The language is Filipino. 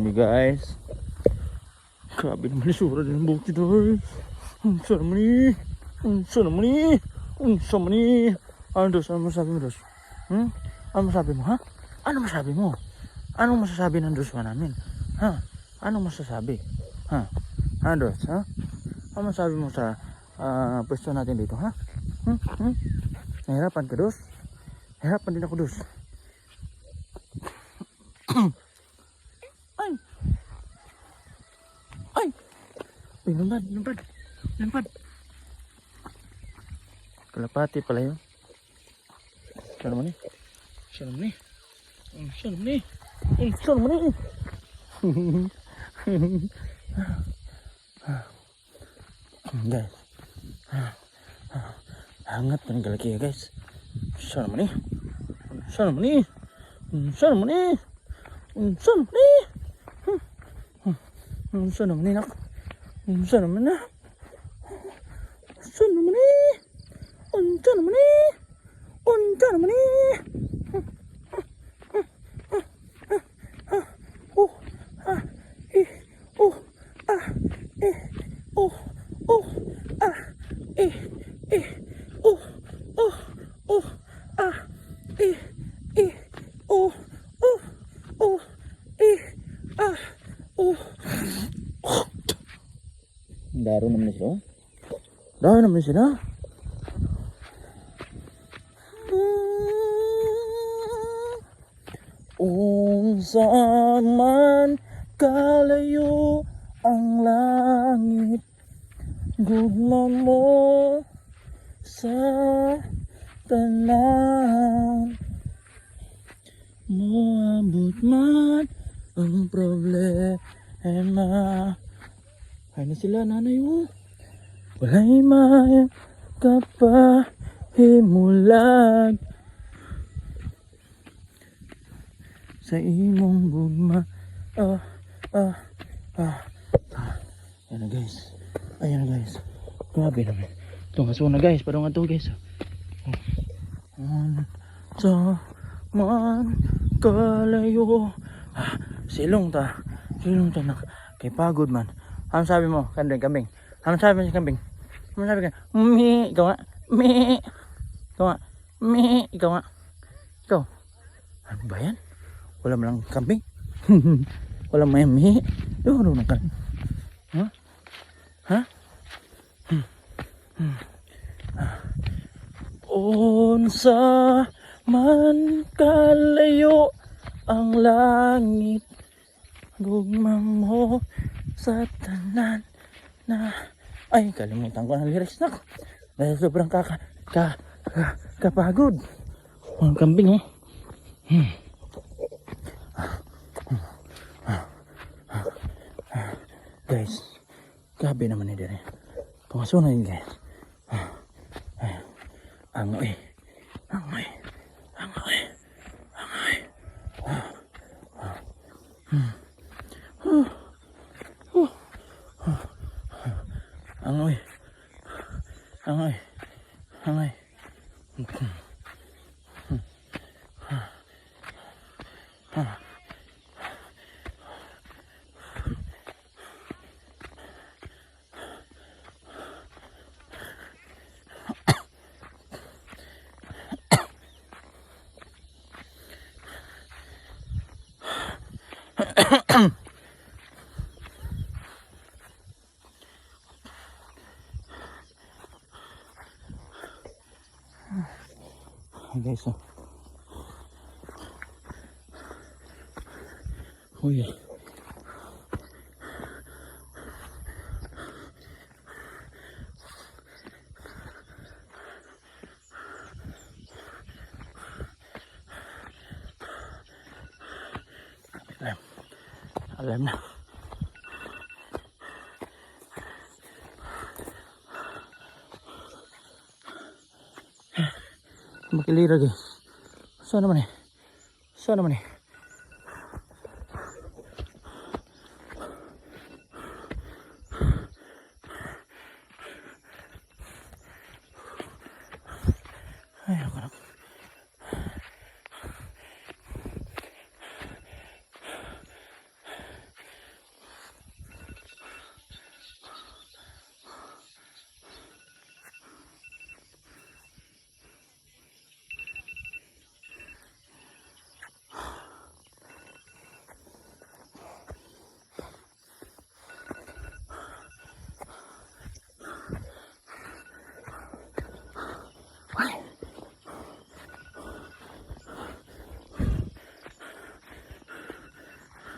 Hindi guys. Grabe naman yung sura din ng bukid guys. Ang sarap naman. Ang sarap naman. Ang sarap naman eh. Ano Dos? Ano masabi mo Dos? Hmm? Ano masabi mo ha? Ano masabi mo? Anong masasabi ng Dos ka namin? Ha? Anong masasabi? Ha? Ha Dos? Ha? Ano masabi mo sa ah, pwesto natin dito ha? Hmm? Hmm? Nahirapan ka Dos? Nahirapan din ako Dos. Lumipad, lumipad. Lumipad. Kalapati pala ya. yun. Siya naman eh. Siya naman eh. Hmm, Siya naman eh. Hmm, Siya naman eh. guys. Hangat pa ng ya guys. Siya naman eh. Siya naman eh. Hmm, Siya naman eh. Siya naman eh. Siya naman eh. Siya naman eh. சொன்னோம்னா சொன்னோம்னே ஒன் சொன்னோம்னே ஒன் சொன்னோம்னே Oh. Daro naman sila. Daro naman sila. Unsa man kalayo ang langit Gugma mo sa tanan Moabot man ang problema Ay na sila nanay mo Walay maya kapahimulag Sa imong gugma Ah, ah, ah, ah. Ayan na guys. Ayan na guys. Grabe naman. Ito nga na guys. Parang nga ito guys. An sa man kalayo. Ah, Silong ta. Silong ta nak. Kay pagod man Ano sabi mo kandeng kambing. Ano sabi mo sa kambing? Ano sabi ka? Mi Ikaw nga. Mi Ikaw nga. Mi Ikaw nga. Ikaw. Ano ba yan? Wala mo lang kambing. Wala mo yan mi. Ano na kan Ha? Ha? Hmm. Hmm. Ah. Unsa man kalayo ang langit Gugma mo sa tanan na Ay, kalimutan ko ng lyrics na Dahil sobrang kaka, ka, ka, kapagod Ang kambing oh hmm. Guys, grabe naman ni dire Pangasunan yun guys Angoy. Angoy. อะไรอะไรฮะฮะ 알겠어. 오예. 알렘 알렘 makin lirik lagi. Sana mana? Sana mana? Ayo kurang